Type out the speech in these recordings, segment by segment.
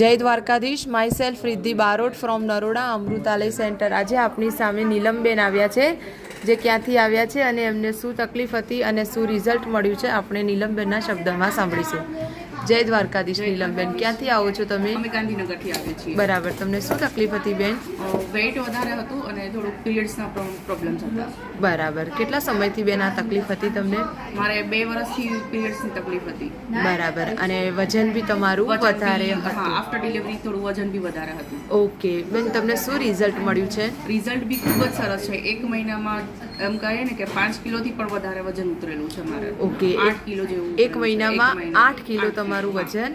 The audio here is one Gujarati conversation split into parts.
જય Dwarkadhish. Myself Riddhi Barot from Naroda Amrutalay centre આજે આપની સામે નીલમબેન આવ્યા છે, જે ક્યાંથી આવ્યા છે અને એમને શું તકલીફ હતી અને શું રિઝલ્ટ મળ્યું છે, આપણે નીલમબેનના શબ્દમાં સાંભળીશું. જય દ્વારકાધીશ નીલમબેન. ક્યાંથી આવો છો તમે? અમે ગાંધીનગરથી આવીએ છીએ. બરાબર. તમને શું તકલીફ હતી બેન? વેઇટ વધારે હતું અને થોડુંક પીરિયડ્સના પ્રોબ્લેમ્સ હતા. બરાબર. કેટલા સમયથી બેન આ તકલીફ હતી તમને? મારે બે વર્ષથી પીરિયડ્સની તકલીફ હતી. બરાબર. અને વજન બી તમારું વધારે હતું. આફ્ટર ડિલિવરી થોડું વજન બી વધારે હતું. ઓકે. બેન તમને શું રિઝલ્ટ મળ્યું છે? રિઝલ્ટ બી ખૂબ જ સરસ છે. એક મહિનામાં એમ કહીએ ને કે પાંચ કિલોથી પણ વધારે વજન ઉતરેલું છે મારે. ઓકે. આઠ કિલો જેવું એક મહિનામાં. આઠ કિલો આઠ તમારું વજન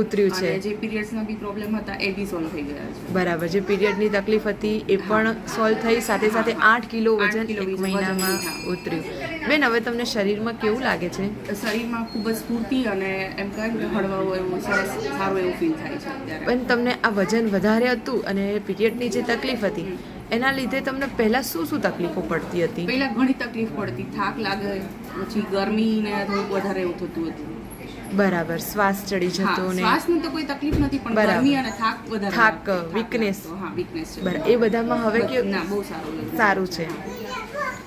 ઉતર્યું છે. જે પીરિયડ્સના બી પ્રોબ્લેમ હતા એ બી સોલ્વ થઈ ગયા છે. બરાબર જે પીરિયડની તકલીફ હતી એ પણ સોલ્વ થઈ. સાથે સાથે આઠ કિલો વજન એક મહિનામાં ઉતર્યું. બેન હવે તમને શરીરમાં કેવું લાગે છે? શરીરમાં ખૂબ જ સ્ફૂર્તિ અને એમ કહે કે એવું સરસ સારું એવું ફીલ થાય છે પણ તમને આ વજન વધારે હતું અને પીરિયડની જે તકલીફ હતી એના લીધે તમને પહેલાં શું શું તકલીફો પડતી હતી? પહેલા ઘણી તકલીફ પડતી. થાક લાગે પછી ગરમી ને થોડું વધારે એવું થતું હતું. બરાબર શ્વાસ ચડી જતો ને શ્વાસની તો કોઈ તકલીફ નથી પણ. ગરમી અને થાક વધારે થાક. લાગતો. હા વીકનેસ છે. બરાબર એ બધામાં હવે કે ના બહુ સારું. સારું છે.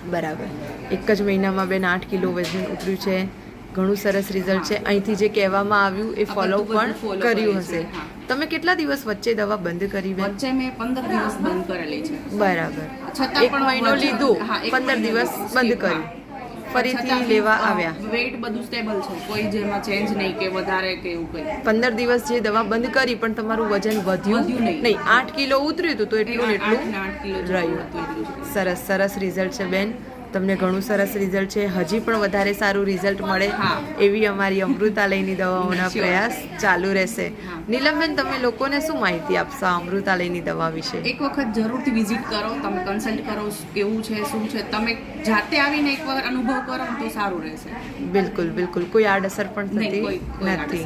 બરાબર. એક જ મહિનામાં બેન આઠ કિલો વજન ઉતર્યું છે. ઘણું સરસ રિઝલ્ટ છે. અહીંથી જે કહેવામાં આવ્યું એ ફોલો પણ કર્યું હશે. તમે કેટલા દિવસ વચ્ચે દવા બંધ કરી બેન વચ્ચે મેં પંદર દિવસ બંધ કરેલી છે. બરાબર. છતાં એક પણ મહિનો લીધું પંદર દિવસ બંધ. કર્યું. ફરીથી લેવા આવ્યા. વેટ બધું સ્ટેબલ છે. કોઈ જેમાં ચેન્જ નહીં કે વધારે કે એવું કંઈ. પંદર દિવસ જે દવા બંધ કરી પણ તમારું વજન વધ્યું નહીં. નહીં. આઠ કિલો ઉતર્યું હતું તો એટલું એટલું રહ્યું. હતું સરસ સરસ રિઝલ્ટ છે બેન. તમને ઘણું સરસ રિઝલ્ટ છે. હજી પણ વધારે સારું રિઝલ્ટ મળે એવી અમારી અમૃતાલયની દવાઓના પ્રયાસ ચાલુ રહેશે. નીલમબેન તમે લોકોને શું માહિતી આપશો અમૃતાલયની દવા વિશે? એક વખત જરૂરથી વિઝિટ કરો તમે કન્સલ્ટ કરો કેવું છે શું છે. તમે જાતે આવીને એકવાર અનુભવ કરો તો સારું રહેશે. બિલકુલ બિલકુલ. કોઈ આડઅસર પણ નથી થતી નથી.